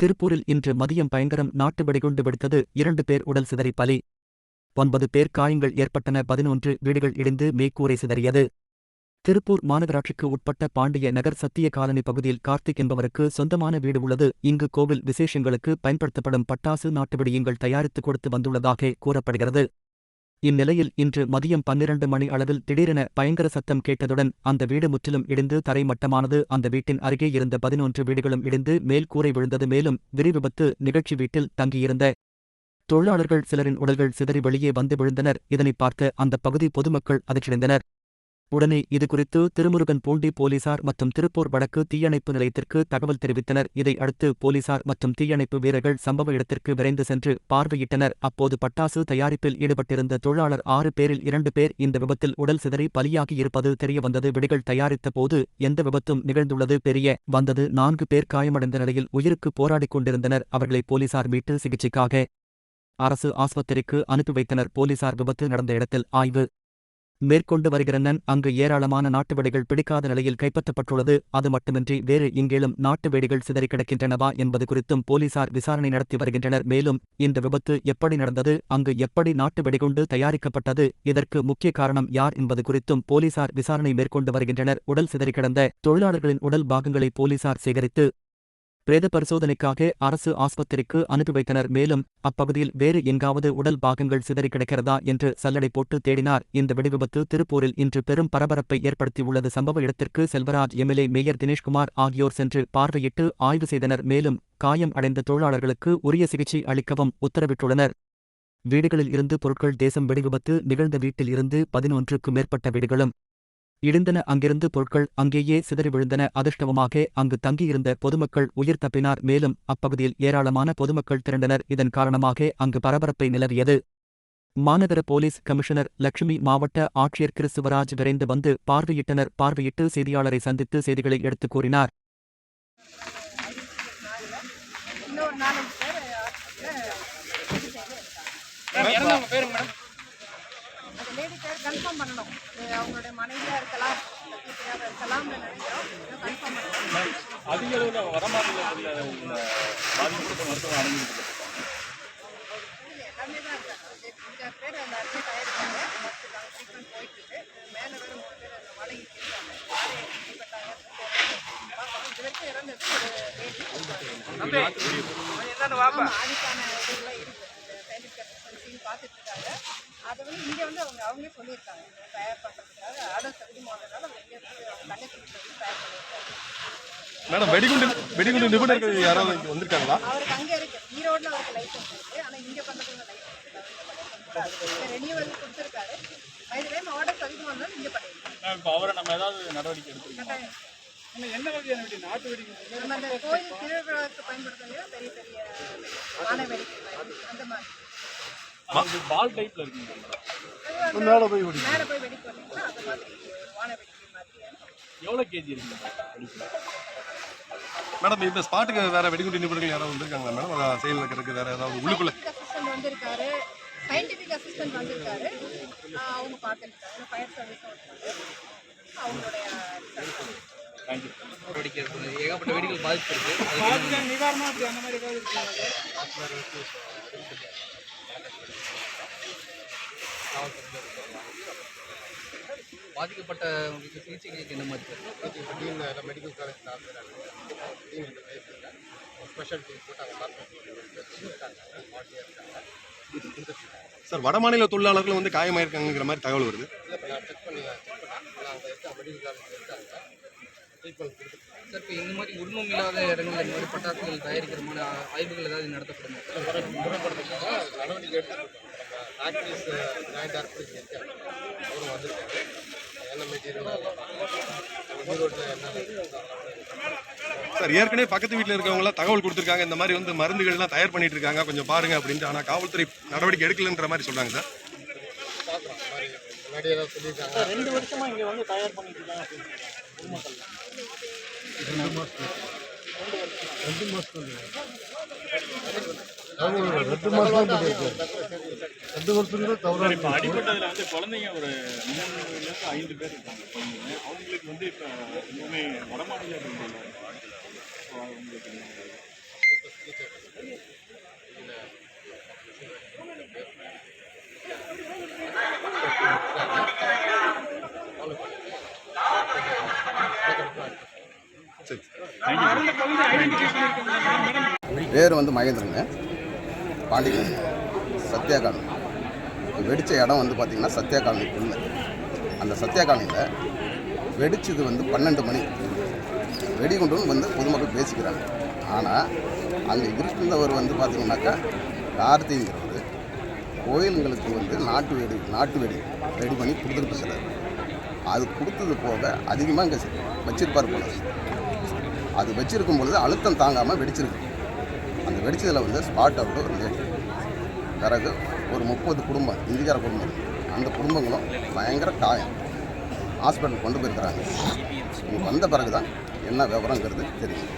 திருப்பூரில் இன்று மதியம் பயங்கரம் நாட்டு வெடிகுண்டு வெடித்தது. இரண்டு பேர் உடல் சிதறி பலி. ஒன்பது பேர் காயங்கள் ஏற்பட்டன. பதினொன்று வீடுகள் இடிந்து மேற்கூரை சிதறியது. திருப்பூர் மாநகராட்சிக்கு உட்பட்ட பாண்டிய நகர் சத்திய காலனி பகுதியில் கார்த்திக் என்பவருக்கு சொந்தமான வீடு உள்ளது. இங்கு கோவில் விசேஷங்களுக்கு பயன்படுத்தப்படும் பட்டாசு நாட்டு வெடியுங்கள் தயாரித்து கொடுத்து வந்துள்ளதாக கூறப்படுகிறது. இந்நிலையில் இன்று மதியம் பன்னிரண்டு மணி அளவில் திடீரென பயங்கர சத்தம் கேட்டதுடன் அந்த வீடு முற்றிலும் இடிந்து தரைமட்டமானது. அந்த வீட்டின் அருகே இருந்த பதினொன்று வீடுகளும் இடிந்து மேல் கூரை விழுந்தது. மேலும் விரிவிபத்து நிகழ்ச்சி வீட்டில் தங்கியிருந்த தொழிலாளர்கள் சிலரின் உடல்கள் சிதறி வெளியே வந்து விழுந்தனர். இதனை பார்த்த அந்த பகுதி பொதுமக்கள் அதிர்ச்சியடைந்தனர். உடனே இதுகுறித்து திருமுருகன் பூண்டி போலீசார் மற்றும் திருப்பூர் வடக்கு தீயணைப்பு நிலையத்திற்கு தகவல் தெரிவித்தனர். இதை அடுத்து போலீசார் மற்றும் தீயணைப்பு வீரர்கள் சம்பவ இடத்திற்கு விரைந்து சென்று பார்வையிட்டனர். அப்போது பட்டாசு தயாரிப்பில் ஈடுபட்டிருந்த தொழிலாளர் ஆறு பேரில் இரண்டு பேர் இந்த விபத்தில் உடல் சிதறி பலியாகி இருப்பது தெரியவந்தது. வெடிகள் தயாரித்த போது எந்த விபத்தும் நிகழ்ந்துள்ளது பெரிய வந்தது. நான்கு பேர் காயமடைந்த நிலையில் உயிருக்கு போராடிக் கொண்டிருந்தனர். அவர்களை போலீசார் மீட்டு சிகிச்சைக்காக அரசு ஆஸ்பத்திரிக்கு அனுப்பி வைத்தனர். போலீசார் விபத்து நடந்த இடத்தில் ஆய்வு மேற்கொண்டு வருகிறனன் அங்கு ஏராளமான நாட்டு வெடிகள் பிடிக்காத நிலையில் கைப்பற்றப்பட்டுள்ளது. அது மட்டுமின்றி வேறு எங்கேலும் நாட்டு வெடிகள் சிதறி கிடக்கின்றனவா என்பது குறித்தும் போலீசார் விசாரணை நடத்தி வருகின்றனர். மேலும் இந்த விபத்து எப்படி நடந்தது அங்கு எப்படி நாட்டு வெடிகுண்டு தயாரிக்கப்பட்டது இதற்கு முக்கிய காரணம் யார் என்பது குறித்தும் போலீசார் விசாரணை மேற்கொண்டு வருகின்றனர். உடல் சிதறி கிடந்த தொழிலாளர்களின் உடல் பாகங்களை போலீசார் சேகரித்து பிரேத பரிசோதனைக்காக அரசு ஆஸ்பத்திரிக்கு அனுப்பி வைத்தனர். மேலும் அப்பகுதியில் வேறு எங்காவது உடல் பாகங்கள் சிதறி கிடக்கிறதா என்று சல்லடை போட்டு தேடினார். இந்த வெடிவிபத்து திருப்பூரில் இன்று பெரும் பரபரப்பை ஏற்படுத்தியுள்ளது சம்பவ இடத்திற்கு செல்வராஜ் எம்எல்ஏ மேயர் தினேஷ்குமார் ஆகியோர் சென்று பார்வையிட்டு ஆய்வு செய்தனர். மேலும் காயம் அடைந்த தொழிலாளர்களுக்கு உரிய சிகிச்சை அளிக்கவும் உத்தரவிட்டுள்ளனர். வீடுகளில் இருந்து பொருட்கள் தேசம் வெடிவிபத்து நிகழ்ந்த வீட்டில் இருந்து பதினொன்றுக்கு மேற்பட்ட வீடுகளும் இடிந்தன அங்கிருந்து பொருட்கள் அங்கேயே சிதறி விழுந்தன. அதிர்ஷ்டவமாக அங்கு தங்கியிருந்த பொதுமக்கள் உயிர் தப்பினார். மேலும் அப்பகுதியில் ஏராளமான பொதுமக்கள் திரண்டனர். இதன் காரணமாக அங்கு பரபரப்பை நிலவியது. மாநகர போலீஸ் கமிஷனர் லட்சுமி மாவட்ட ஆட்சியர் கிறிஸ்துவராஜ் விரைந்து வந்து பார்வையிட்டனர். பார்வையிட்டு செய்தியாளரை சந்தித்து செய்திகளை எடுத்துக் கூறினார். மேடம் இறந்தவங்க பேருங்க மேடம் அந்த லேடி பேர் கன்ஃபார்ம் பண்ணணும். அவங்களுடைய மனைவியாக இருக்கலாம் இருக்கலாம்னு நினைக்கிறோம் கன்ஃபார்ம் பண்ணணும். அதிக அளவில் வடமாநிலத்தில் பாதிக்கப்பட்ட மருத்துவம் எல்லாமே தான் இருக்காங்க அஞ்சாறு பேர் அந்த அட்மிட் ஆயிருக்காங்க. ட்ரீட்மெண்ட் போயிட்டு இருக்கு மேலே வேறு மூணு பேர் அந்த மலைக்கு இருக்காங்க யார் அடிப்பட்டாங்க இது வரைக்கும் இறந்தது ஒரு லேடி ஆமா, அதுக்கான இதெல்லாம் இருக்கு. சயின்டிஃபிக் பார்த்துட்டு இருக்காங்க. அதை வந்து இங்கே வந்து அவங்க அவங்களே சொல்லியிருக்காங்க. தயார் பண்ணுறதுக்காக ஆர்டர் அவங்க இங்கே வந்து அவங்க தங்கச்சி வீட்டில் வந்து தயார் பண்ணியிருக்காங்க. மேடம் வெடிகுண்டு வெடிகுண்டு நிபுணர்கள் யாராவது இங்க வந்திருக்காங்களா? அவருக்கு அங்கே இருக்கு. ஈரோட்டில் அவருக்கு லைசன்ஸ் இருக்கு. ஆனால் இங்கே பண்ணுறதுக்கு லைசன்ஸ் இல்லை ரெனியூவல் கொடுத்துருக்காரு. பை டைம் ஆர்டர் தகுதிமானதுனால இங்கே பண்ணியிருக்காங்க. இப்போ அவரை நம்ம ஏதாவது நடவடிக்கை எடுத்துருக்கோம் என்ன வகையான வெடி? நாட்டு வெடி நம்ம கோயில் திருவிழாவுக்கு பயன்படுத்துகிற பெரிய பெரிய வான வேடிக்கை அந்த மாதிரி. பால் டைப்ல வந்து மேலே போய் வெடி மேலே போய் வெடி பண்ணிங்கன்னா அந்த மாதிரி வான வேடிக்கை மாதிரி எவ்வளோ கேஜி வெடிப்பு? மேடம் இந்த ஸ்பாட்டுக்கு வேற வெடிகுண்டு நிபுணர்கள் யாராவது வந்திருக்காங்களா மேடம்? அதை செயல் வைக்கிறதுக்கு வேற ஏதாவது உள்ளுக்குள்ள? அசிஸ்டன்ட் வந்திருக்காரு. சயின்டிஃபிக் அசிஸ்டன்ட் வந்திருக்காரு. அவங்க பார்த்துருக்காங்க. ஃபயர் இருக்காங்க அவங்களுடைய ஏகப்பட்ட வெடிகள் பாதிப்பு இருக்கு நிவாரணம் அப்படி அந்த மாதிரி ஏதாவது இருக்குங்க பாதிக்கப்பட்டவங்களுக்கு சிகிச்சைகளுக்கு என்ன மாதிரி sir? Medical college special team போட்டு சார் வட மாநில தொழிலாளர்கள் வந்து காயமாயிருக்காங்கிற மாதிரி தகவல் வருது. சார் இப்போ இந்த மாதிரி உரிமம் இல்லாத இடங்கள்ல இந்த மாதிரி பட்டாசுகள் தயாரிக்கிற மாதிரி ஆய்வுகள் ஏதாவது நடத்தப்படுமா? நடவடிக்கை எடுத்து ஆக்டிவிஸ் ஜாயிண்ட் ஆக்டிவிஸ் இருக்காங்க அவரும் வந்திருக்காரு என்ன மெட்டீரியல் சார் ஏற்கனவே பக்கத்து வீட்டில் இருக்கவங்களாம் தகவல் கொடுத்துருக்காங்க. இந்த மாதிரி வந்து மருந்துகள் எல்லாம் தயார் பண்ணிட்டு இருக்காங்க கொஞ்சம் பாருங்க அப்படின்ட்டு. ஆனால் காவல்துறை நடவடிக்கை எடுக்கலன்ற மாதிரி சொல்றாங்க சார். ரெண்டு வருஷமா இங்க வந்து தயார் பண்ணிட்டு இருக்காங்க. பொதுமக்கள் சார் இப்போ அடிப்பட்டதுல வந்து குழந்தைங்க ஒரு மூணுலேருந்து ஐந்து பேர் இருக்காங்க குழந்தைங்க அவங்களுக்கு வந்து இப்போ இன்னுமே வடமாநில ஸோ அவங்களுக்கு பேர் வந்து மகேந்திரங்க. பாண்டியன். சத்யா காலனி இப்போ வெடித்த இடம் வந்து பார்த்திங்கன்னா சத்யா காலனிக்குள்ள அந்த சத்யா காலனியில் வெடித்தது வந்து பன்னெண்டு மணி. வெடிகுண்டுன்னு வந்து பொதுமக்கள் பேசிக்கிறாங்க. ஆனால் அங்கே இருந்தவர் வந்து பார்த்திங்கனாக்கா கார்த்திங்கிறவர் கோயிலுங்களுக்கு வந்து நாட்டு வெடி நாட்டு வெடி ரெடி பண்ணி கொடுத்துட்டு சிலர் அது கொடுத்தது போக அதிகமாக இங்கே வச்சிருப்பார் போல அது வச்சிருக்கும் பொழுது அழுத்தம் தாங்காமல் வெடிச்சிருக்கு. அந்த வெடிச்சதில் வந்து ஸ்பாட் அவுட் ஒரு லேட் பிறகு ஒரு முப்பது குடும்பம் இந்திக்கார குடும்பம் அந்த குடும்பங்களும் பயங்கர காயம். ஹாஸ்பிட்டல் கொண்டு போயிருக்கிறாங்க. இங்கே வந்த பிறகு தான் என்ன விவரங்கிறது தெரியும்.